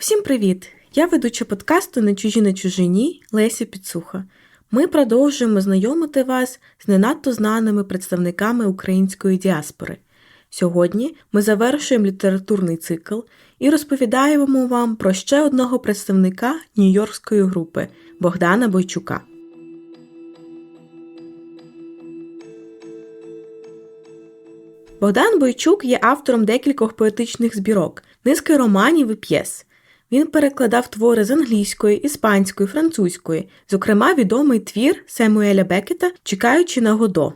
Усім привіт! Я ведуча подкасту «Не чужі на чужині Леся Підсуха. Ми продовжуємо знайомити вас з не надто знаними представниками української діаспори. Сьогодні ми завершуємо літературний цикл і розповідаємо вам про ще одного представника Нью-Йоркської групи Богдана Бойчука. Богдан Бойчук є автором декількох поетичних збірок, низки романів і п'єс. Він перекладав твори з англійської, іспанської, французької, зокрема відомий твір Семуеля Бекета Чекаючи на Годо.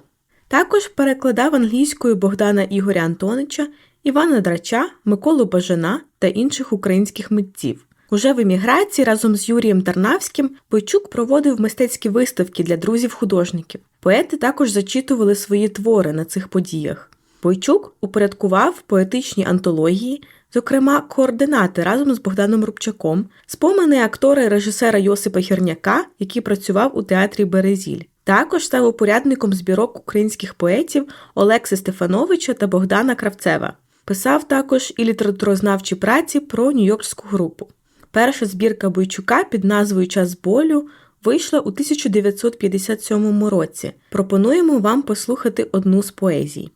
Також перекладав англійською Богдана Ігоря Антонича, Івана Драча, Миколу Бажана та інших українських митців. Уже в еміграції разом з Юрієм Тарнавським Бойчук проводив мистецькі виставки для друзів-художників. Поети також зачитували свої твори на цих подіях. Бойчук упорядкував поетичні антології, зокрема координати разом з Богданом Рубчаком, спомини актора і режисера Йосипа Хірняка, який працював у театрі Березіль. Також став упорядником збірок українських поетів Олекси Стефановича та Богдана Кравцева. Писав також і літературознавчі праці про Нью-Йоркську групу. Перша збірка Бойчука під назвою Час болю вийшла у 1957 році. Пропонуємо вам послухати одну з поезій.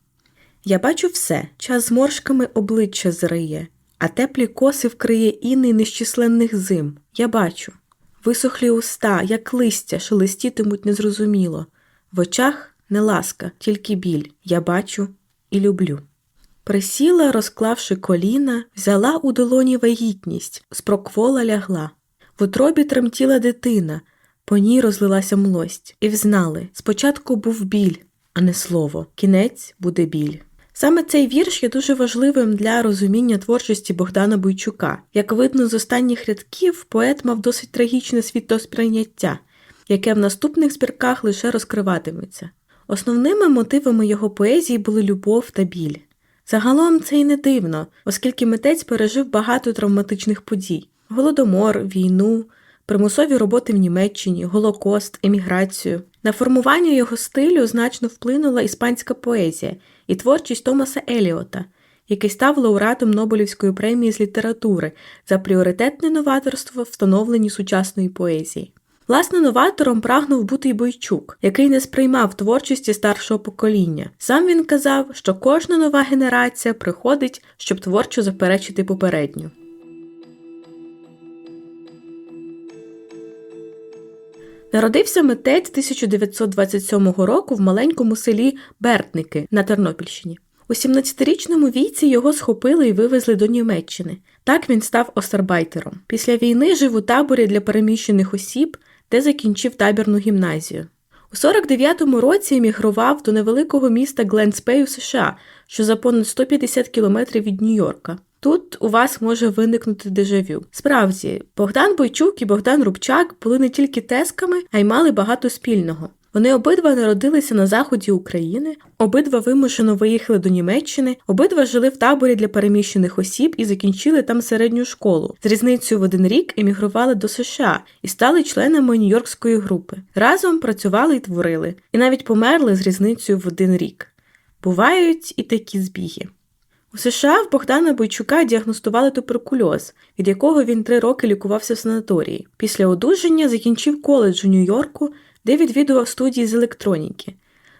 Я бачу все, час зморшками обличчя зриє, а теплі коси вкриє інний нещисленних зим. Я бачу. Висохлі уста, як листя, шелестітимуть незрозуміло. В очах не ласка, тільки біль. Я бачу і люблю. Присіла, розклавши коліна, взяла у долоні вагітність, спроквола лягла. В утробі тремтіла дитина, по ній розлилася млость, і взнали спочатку був біль, а не слово, кінець буде біль. Саме цей вірш є дуже важливим для розуміння творчості Богдана Бойчука. Як видно з останніх рядків, поет мав досить трагічне світосприйняття, яке в наступних збірках лише розкриватиметься. Основними мотивами його поезії були любов та біль. Загалом це й не дивно, оскільки митець пережив багато травматичних подій: голодомор, війну, примусові роботи в Німеччині, Голокост, еміграцію. На формування його стилю значно вплинула іспанська поезія і творчість Томаса Еліота, який став лауреатом Нобелівської премії з літератури за пріоритетне новаторство в становленні сучасної поезії. Власне, новатором прагнув бути й Бойчук, який не сприймав творчості старшого покоління. Сам він казав, що кожна нова генерація приходить, щоб творчо заперечити попередню. Народився митець 1927 року в маленькому селі Бертники на Тернопільщині. У 17-річному віці його схопили і вивезли до Німеччини. Так він став остарбайтером. Після війни жив у таборі для переміщених осіб, де закінчив табірну гімназію. У 49-му році емігрував до невеликого міста Гленспей у США, що за понад 150 кілометрів від Нью-Йорка. Тут у вас може виникнути дежавю. Справді, Богдан Бойчук і Богдан Рубчак були не тільки тесками, а й мали багато спільного. Вони обидва народилися на заході України, обидва вимушено виїхали до Німеччини, обидва жили в таборі для переміщених осіб і закінчили там середню школу. З різницею в один рік емігрували до США і стали членами Нью-Йоркської групи. Разом працювали і творили, і навіть померли з різницею в один рік. Бувають і такі збіги. У США в Богдана Бойчука діагностували туберкульоз, від якого він три роки лікувався в санаторії. Після одужання закінчив коледж у Нью-Йорку, де відвідував студії з електроніки.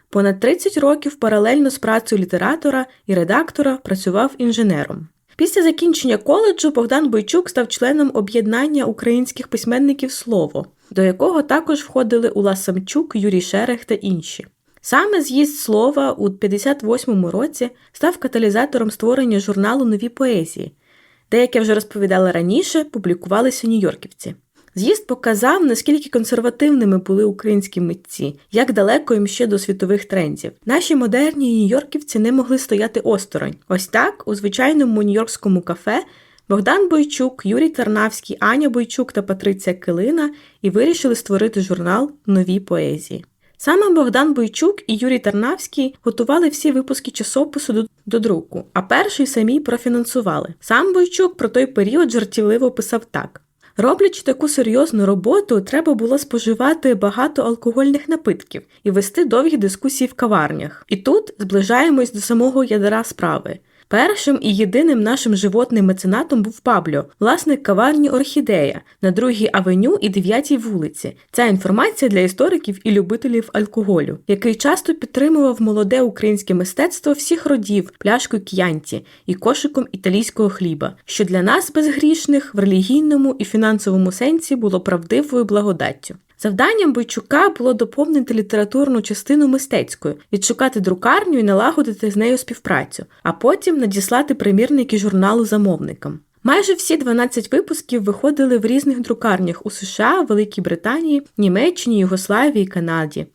Понад 30 років паралельно з працею літератора і редактора працював інженером. Після закінчення коледжу Богдан Бойчук став членом об'єднання українських письменників Слово, до якого також входили Ула Самчук, Юрій Шерех та інші. Саме з'їзд слова у 58-му році став каталізатором створення журналу Нові поезії, де, як я вже розповідала раніше, публікувалися нью-йорківці. З'їзд показав, наскільки консервативними були українські митці, як далеко їм ще до світових трендів. Наші модерні нью-йорківці не могли стояти осторонь. Ось так, у звичайному нью-йоркському кафе. Богдан Бойчук, Юрій Тарнавський, Аня Бойчук та Патриція Килина і вирішили створити журнал Нові поезії. Саме Богдан Бойчук і Юрій Тарнавський готували всі випуски часопису до, друку, а перший самі профінансували. Сам Бойчук про той період жартівливо писав так. Роблячи таку серйозну роботу, треба було споживати багато алкогольних напитків і вести довгі дискусії в каварнях. І тут зближаємось до самого ядра справи. Першим і єдиним нашим животним меценатом був Пабльо, власник каварні Орхідея на другій авеню і 9 вулиці. Ця інформація для істориків і любителів алкоголю, який часто підтримував молоде українське мистецтво всіх родів, пляшкою к'янті і кошиком італійського хліба, що для нас безгрішних в релігійному і фінансовому сенсі було правдивою благодаттю. Завданням Бойчука було доповнити літературну частину мистецькою, відшукати друкарню і налагодити з нею співпрацю, а потім надіслати примірники журналу замовникам. Майже всі 12 випусків виходили в різних друкарнях у США, Великій Британії, Німеччині, Югославії, Канаді.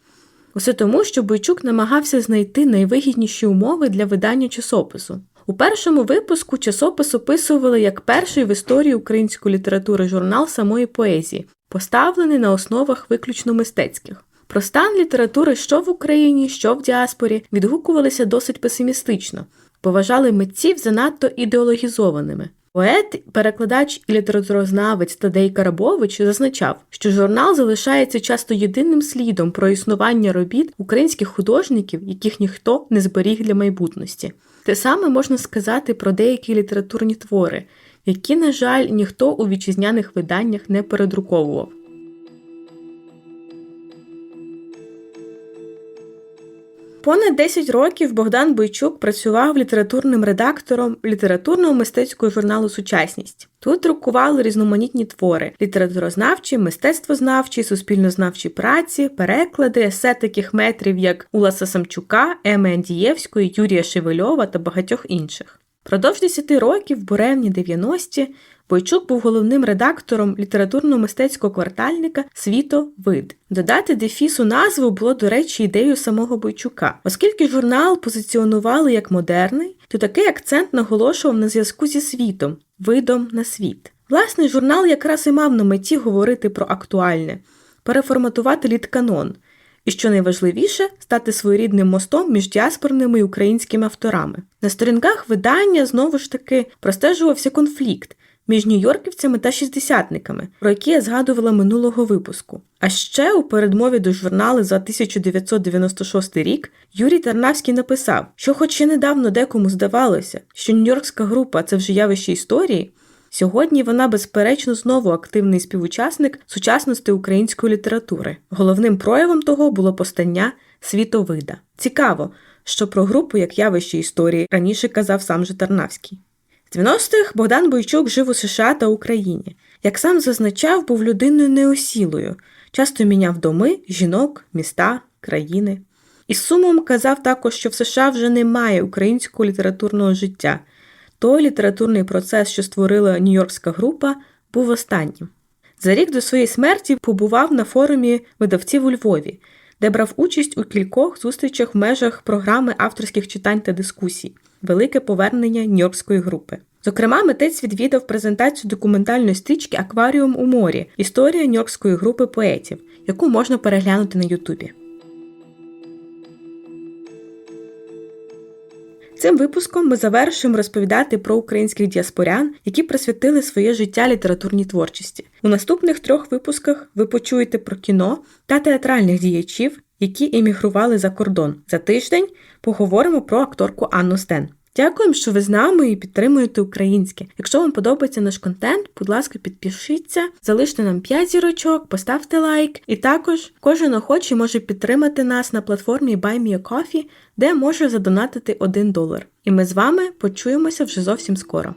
Усе тому, що Бойчук намагався знайти найвигідніші умови для видання часопису. У першому випуску часопис описували як перший в історії української літератури журнал самої поезії, поставлений на основах виключно мистецьких. Про стан літератури що в Україні, що в діаспорі відгукувалися досить песимістично, поважали митців занадто ідеологізованими. Поет, перекладач і літературознавець Тадей Карабович зазначав, що журнал залишається часто єдиним слідом про існування робіт українських художників, яких ніхто не зберіг для майбутності. Те саме можна сказати про деякі літературні твори, які, на жаль, ніхто у вітчизняних виданнях не передруковував. Понад 10 років Богдан Бойчук працював літературним редактором літературного мистецького журналу Сучасність. Тут друкували різноманітні твори: літературознавчі, мистецтвознавчі, суспільнознавчі праці, переклади, есе таких метрів, як Уласа Самчука, Еми Андієвської, Юрія Шевельова та багатьох інших. Продовж 10 років, в буремні 90-ті, Бойчук був головним редактором літературно-мистецького квартальника Світовид. Додати дефісу назву було, до речі, ідеєю самого Бойчука. Оскільки журнал позиціонували як модерний, то такий акцент наголошував на зв'язку зі світом, видом на світ. Власний журнал якраз і мав на меті говорити про актуальне, переформатувати літканон. І що найважливіше, стати своєрідним мостом між діаспорними і українськими авторами. На сторінках видання знову ж таки простежувався конфлікт між нью-йорківцями та шістдесятниками, про які я згадувала минулого випуску. А ще у передмові до журналу за 1996 рік Юрій Тарнавський написав, що, хоч і недавно декому здавалося, що нью-йоркська група це вже явище історії. Сьогодні вона, безперечно, знову активний співучасник сучасності української літератури. Головним проявом того було постання світовида. Цікаво, що про групу як явище історії раніше казав сам же Тарнавський. З 90-х Богдан Бойчук жив у США та Україні. Як сам зазначав, був людиною неосілою, часто міняв доми, жінок, міста, країни. І сумом казав також, що в США вже немає українського літературного життя. Той літературний процес, що створила Нью-Йоркська група, був останнім. За рік до своєї смерті побував на форумі видавців у Львові, де брав участь у кількох зустрічах в межах програми авторських читань та дискусій Велике повернення Нью-Йоркської групи. Зокрема, митець відвідав презентацію документальної стрічки Акваріум у морі історія Нью-Йоркської групи поетів, яку можна переглянути на Ютубі. Цим випуском ми завершуємо розповідати про українських діаспорян, які присвятили своє життя літературній творчості. У наступних трьох випусках ви почуєте про кіно та театральних діячів, які емігрували за кордон. За тиждень поговоримо про акторку Анну Стен. Дякуємо, що ви з нами і підтримуєте українське. Якщо вам подобається наш контент, будь ласка, підпишіться, залиште нам 5 зірочок, поставте лайк. І також кожен охочий може підтримати нас на платформі BuyMeACoffee, де може задонатити 1 долар. І ми з вами почуємося вже зовсім скоро.